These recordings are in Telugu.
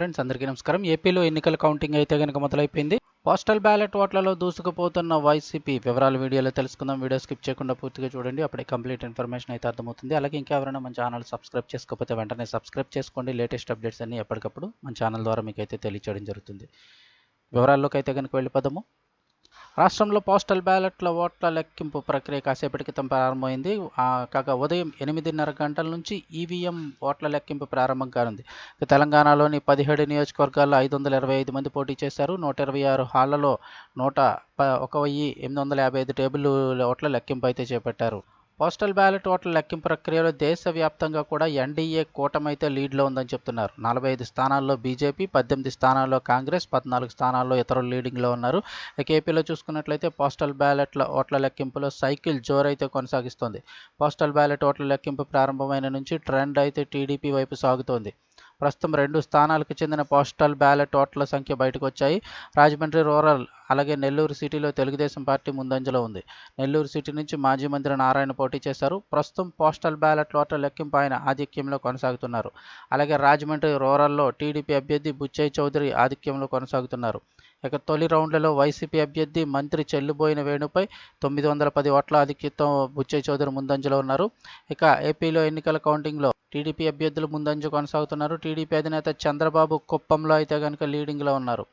ఫ్రెండ్స్ అందరికీ నమస్కారం. ఏపీలో ఎన్నికల కౌంటింగ్ అయితే కనుక మొదలైపోయింది. పోస్టల్ బ్యాలెట్ ఓట్లలో దూసుకుపోతున్న వైసీపీ వివరాలు వీడియోలో తెలుసుకుందాం. వీడియో స్కిప్ చేయకుండా పూర్తిగా చూడండి. అప్పుడే కంప్లీట్ ఇన్ఫర్మేషన్ అయితే అర్థమవుతుంది. అలాగే ఇంకా ఎవరైనా మన ఛానల్ సబ్స్క్రైబ్ చేసుకోకపోతే వెంటనే సబ్స్క్రైబ్ చేసుకోండి. లేటెస్ట్ అప్డేట్స్ అన్ని ఎప్పటికప్పుడు మన ఛానల్ ద్వారా మీకు అయితే తెలియచేయడం జరుగుతుంది. వివరాల్లోకి అయితే కనుక వెళ్ళిపోదాము. రాష్ట్రంలో పోస్టల్ బ్యాలెట్ల ఓట్ల లెక్కింపు ప్రక్రియ కాసేపటి క్రితం ప్రారంభమైంది. కాగా ఉదయం ఎనిమిదిన్నర గంటల నుంచి ఈవీఎం ఓట్ల లెక్కింపు ప్రారంభం కానుంది తెలంగాణలోని పదిహేడు నియోజకవర్గాల్లో ఐదు వందల ఇరవై ఐదు మంది పోటీ చేశారు. నూట ఇరవై ఆరు హాళ్ళలో నూట ప- ఒక వెయ్యి ఎనిమిది వందల యాభై ఐదు టేబుల్ ఓట్ల లెక్కింపు అయితే చేపట్టారు. పోస్టల్ బ్యాలెట్ ఓట్ల లెక్కింపు ప్రక్రియలో దేశవ్యాప్తంగా కూడా ఎన్డీఏ కూటమైతే లీడ్లో ఉందని చెప్తున్నారు. నలభై ఐదు స్థానాల్లో బీజేపీ పద్దెనిమిది స్థానాల్లో కాంగ్రెస్ పద్నాలుగు స్థానాల్లో ఇతరులు లీడింగ్లో ఉన్నారు. ఇక ఏపీలో చూసుకున్నట్లయితే పోస్టల్ బ్యాలెట్ల ఓట్ల లెక్కింపులో సైకిల్ జోరైతే కొనసాగిస్తోంది. పోస్టల్ బ్యాలెట్ ఓట్ల లెక్కింపు ప్రారంభమైన నుంచి ట్రెండ్ అయితే టీడీపీ వైపు సాగుతోంది. ప్రస్తుతం రెండు స్థానాలకు చెందిన పోస్టల్ బ్యాలెట్ ఓట్ల సంఖ్య బయటకు వచ్చాయి రాజమండ్రి రూరల్ అలాగే నెల్లూరు సిటీలో తెలుగుదేశం పార్టీ ముందంజలో ఉంది. నెల్లూరు సిటీ నుంచి మాజీ మంత్రి నారాయణ పోటీ చేశారు. ప్రస్తుతం పోస్టల్ బ్యాలెట్ ఓట్ల లెక్కింపు ఆయన ఆధిక్యంలో కొనసాగుతున్నారు. అలాగే రాజమండ్రి రూరల్లో టీడీపీ అభ్యర్థి బుచ్చయ్య చౌదరి ఆధిక్యంలో కొనసాగుతున్నారు. ఇక తొలి రౌండ్లలో వైసీపీ అభ్యర్థి మంత్రి చెల్లుబోయిన వేణుపై తొమ్మిది వందల పది ఓట్ల ఆధిక్యతో బుచ్చయ్య చౌదరి ముందంజలో ఉన్నారు. ఇక ఏపీలో ఎన్నికల కౌంటింగ్లో టీడీపీ అభ్యర్థులు ముందంజ కొనసాగుతున్నారు. టీడీపీ అధినేత చంద్రబాబు కుప్పంలో అయితే కనుక లీడింగ్లో ఉన్నారు.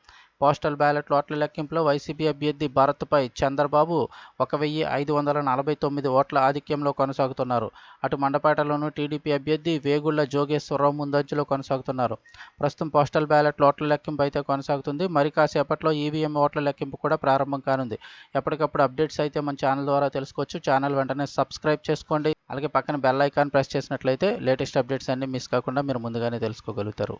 పోస్టల్ బ్యాలెట్ ఓట్ల లెక్కింపులో వైసీపీ అభ్యర్థి భారత్పై చంద్రబాబు ఒక వెయ్యి ఐదు వందల నలభై తొమ్మిది ఓట్ల ఆధిక్యంలో కొనసాగుతున్నారు. అటు మండపేటలోనూ టీడీపీ అభ్యర్థి వేగుళ్ళ జోగేశ్వరరావు ముందంజలో కొనసాగుతున్నారు. ప్రస్తుతం పోస్టల్ బ్యాలెట్ ఓట్ల లెక్కింపు అయితే కొనసాగుతుంది. మరి కాసేపట్లో ఈవీఎం ఓట్ల లెక్కింపు కూడా ప్రారంభం కానుంది. ఎప్పటికప్పుడు అప్డేట్స్ అయితే మన ఛానల్ ద్వారా తెలుసుకోవచ్చు. ఛానల్ వెంటనే సబ్స్క్రైబ్ చేసుకోండి. అలాగే పక్కన బెల్ ఐకాన్ ప్రెస్ చేసినట్లయితే లేటెస్ట్ అప్డేట్స్ అన్ని మిస్ కాకుండా మీరు ముందుగానే తెలుసుకోగలుగుతారు.